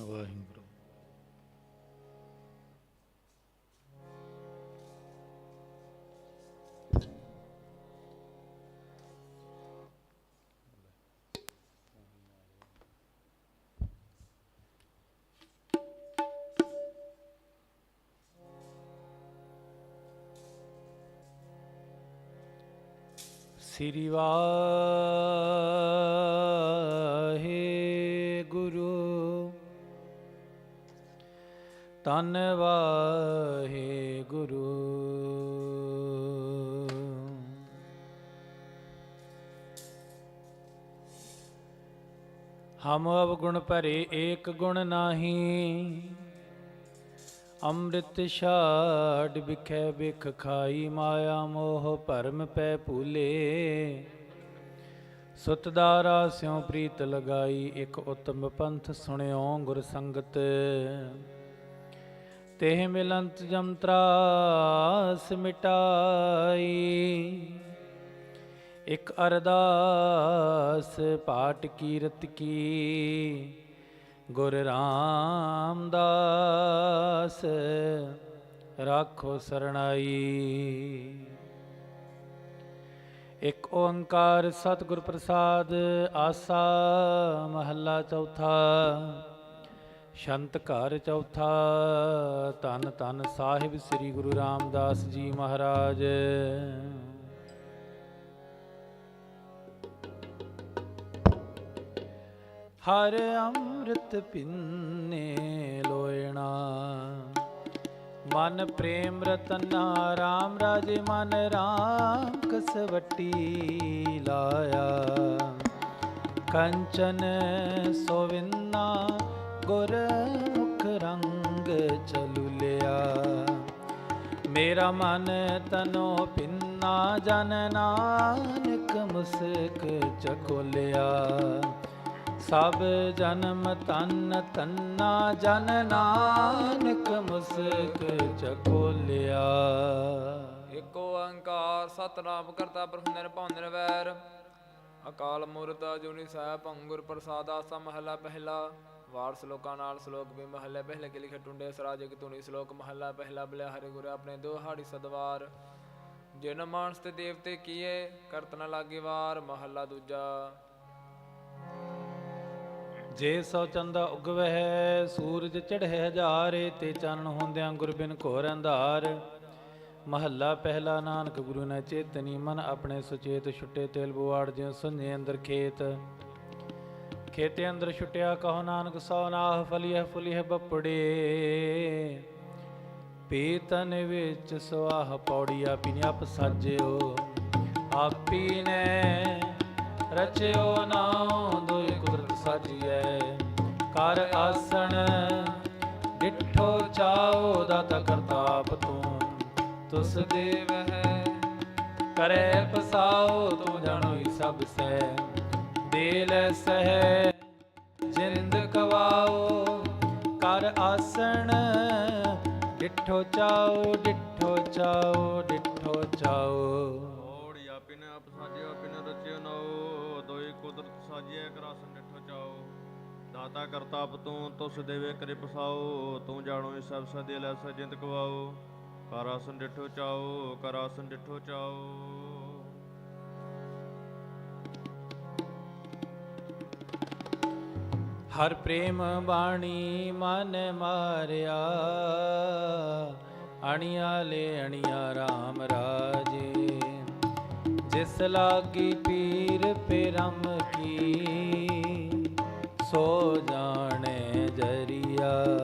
ਵਾਹਿਗੁਰੂ। ਸ੍ਰੀ ਵਾਹਿਗੁਰੂ ਤਨ ਵਾਹਿਗੁਰੂ। ਹਮ ਅਵ ਗੁਣ ਭਰੇ ਏਕ ਗੁਣ ਨਾਹੀ, ਅੰਮ੍ਰਿਤ ਛਾੜ ਵਿਖੇ ਵਿਖ ਖਾਈ ਮਾਇਆ ਮੋਹ ਭਰਮ ਪੈ ਭੂਲੇ। ਸੁਤਦਾਰਾ ਸਿਉ ਪ੍ਰੀਤ ਲਗਾਈ ਇਕ ਉਤਮ ਪੰਥ ਸੁਣਿਓ ਗੁਰ ਸੰਗਤ। ਤੇਹ ਮਿਲੰਤ ਜਮਤਰਾਸ ਮਿਟਾਈ ਇੱਕ ਅਰਦਾਸ ਪਾਠ ਕੀਰਤ ਕੀ। ਗੁਰ ਰਾਮਦਾਸ ਰਾਖੋ ਸਰਣਾਈ। ਇੱਕ ਓੰਕਾਰ ਸਤਿਗੁਰ ਪ੍ਰਸਾਦ ਆਸਾ ਮਹੱਲਾ ਚੌਥਾ। ਸ਼ੰਤ ਘਰ ਚੌਥਾ, ਧੰਨ ਧੰਨ ਸਾਹਿਬ ਸ੍ਰੀ ਗੁਰੂ ਰਾਮਦਾਸ ਜੀ ਮਹਾਰਾਜ। ਹਰ ਅੰਮ੍ਰਿਤ ਪਿੰਨੇ ਲੋਇਣਾ, ਮਨ ਪ੍ਰੇਮ ਰਤਨਾ RAM ਰਾਜੇ ਮਨ RAM ਕਸਵੱਟੀ ਲਾਇਆ। ਕੰਚਨ ਸੋਵਿੰਨਾ ਗੁਰ ਮੁਖ ਰੰਗ ਚਲੁਲਿਆ ਮੇਰਾ ਮਨ ਤਨੋ ਪਿੰਨਾ ਜਨ ਨਾਨਕ ਮੁਸਕ ਚਕੋਲਿਆ ਸਭ ਜਨਮ ਤਨ ਤੰਨਾ ਜਨ ਨਾਨਕ ਮੁਸਕ ਚਕੋਲਿਆ ਏਕ ਓੰਕਾਰ ਸਤਨਾਮ ਕਰਤਾ ਪ੍ਰਭੂ ਨਿਰਭਉ ਨਿਰਵੈਰ ਅਕਾਲ ਮੂਰਤ ਅਜੂਨੀ ਸਾਹਿਬ, ਭੰਗੁਰ ਪ੍ਰਸਾਦ ਆਸਾ ਪਹਿਲਾ। ਵਾਰ ਸ਼ਲੋਕਾਂ ਨਾਲ ਸ਼ਲੋਕ ਵੀ ਮਹਲੇ ਪਹਿਲੇ ਕੇ ਲਿਖੇ ਟੁੰਡੇ ਸਰਾਜਿਕ ਧੁਨੀ ਸ਼ਲੋਕ ਮਹੱਲਾ ਪਹਿਲਾ ਬਲੇ ਹਰਿ ਗੁਰੂ ਆਪਣੇ ਦੋਹਾੜੀ ਸਦਵਾਰ। ਜਿਨ ਮਾਨਸ ਤੇ ਦੇਵਤੇ ਕੀਏ, ਕਰਤ ਨ ਲਾਗੇ ਵਾਰ, ਮਹਲਾ ਦੂਜਾ। ਜੇ ਸੋ ਚੰਦਾ ਉਗਵਹਿ, ਸੂਰਜ ਚੜ੍ਹੇ ਹਜ਼ਾਰੇ, ਤੇ ਚਾਨਣ ਹੁੰਦਿਆਂ ਗੁਰਬਿਨ ਘੋਰ ਅੰਧਾਰ। ਮਹੱਲਾ ਪਹਿਲਾ ਨਾਨਕ ਗੁਰੂ ਨੇ ਚੇਤਨੀ ਮਨ ਆਪਣੇ ਸੁਚੇਤ ਛੁੱਟੇ ਤੇਲ ਬੁਆੜ ਜਿਉ ਸੁਨੇ ਅੰਦਰ ਖੇਤ। ਖੇਤੇ ਅੰਦਰ ਛੁੱਟਿਆ ਕਹੋ ਨਾਨਕ ਸੋ ਨਾਹ ਫਲੀਹ ਫੁਲੀਹ ਬੱਪੜੇ। ਪੀਤਨ ਵਿੱਚ ਸਵਾਹ ਪੌੜੀਆ ਪੀਨੇ ਆਪ ਸਾਜਿਓ। ਆਪੀ ਨੇ ਰਚਿਓ ਨਾਉ ਦੋਇ ਕੁਦਰਤ ਸਾਜੀਐ। ਕਰ ਆਸਣ ਡਿਠੋ ਚਾਓ ਦਾਤਾ ਕਰਤਾਪ ਤੂੰ। ਤੁਸ ਦੇਵ ਹੈ ਕਰੇ ਪਸਾਓ ਤੂੰ ਜਾਣੋ ਸਭ ਸੈ ਦੇ ਲੈ ਸਹਿ ਜਿੰਦ ਕਵਾਓ, ਕਰ ਆਸਣ। ਡਿਠੋ ਚਾਓ ਡਿਠੋ ਚਾਓ ਡਿਠੋ ਚਾਓ। ਓੜੀ ਆਪਿਨ ਆਪ ਸਾਜਿਓ ਆਪਿਨ ਰਚਿਓ ਨੋ ਦੋਈ ਕੁਦਰਤ ਸਾਜਿਆ ਕਰਾਸਨ ਡਿਠੋ ਚਾਓ। ਦਾਤਾ ਕਰਤਾਪ ਤੂੰ, ਤੁਸ ਦੇਵੇ ਕਰੇ ਪਸਾਓ। ਤੂੰ ਜਾਣੋ ਇਹ ਸਭ ਸਦੇ ਲੈ ਸਜਿੰਦ ਕਵਾਓ। ਕਰਾਸਨ ਡਿਠੋ ਚਾਓ ਕਰਾਸਨ ਡਿਠੋ ਚਾਓ। ਹਰ ਪ੍ਰੇਮ ਬਾਣੀ ਮਨ ਮਾਰਿਆ। ਅਣਿਆ ਲੈ ਅਣਿਆ RAM ਰਾਜੇ। ਜਿਸ ਲਾਗੀ ਪੀਰ ਪਰਮ ਕੀ, ਸੋ ਜ਼ਰੀਆ।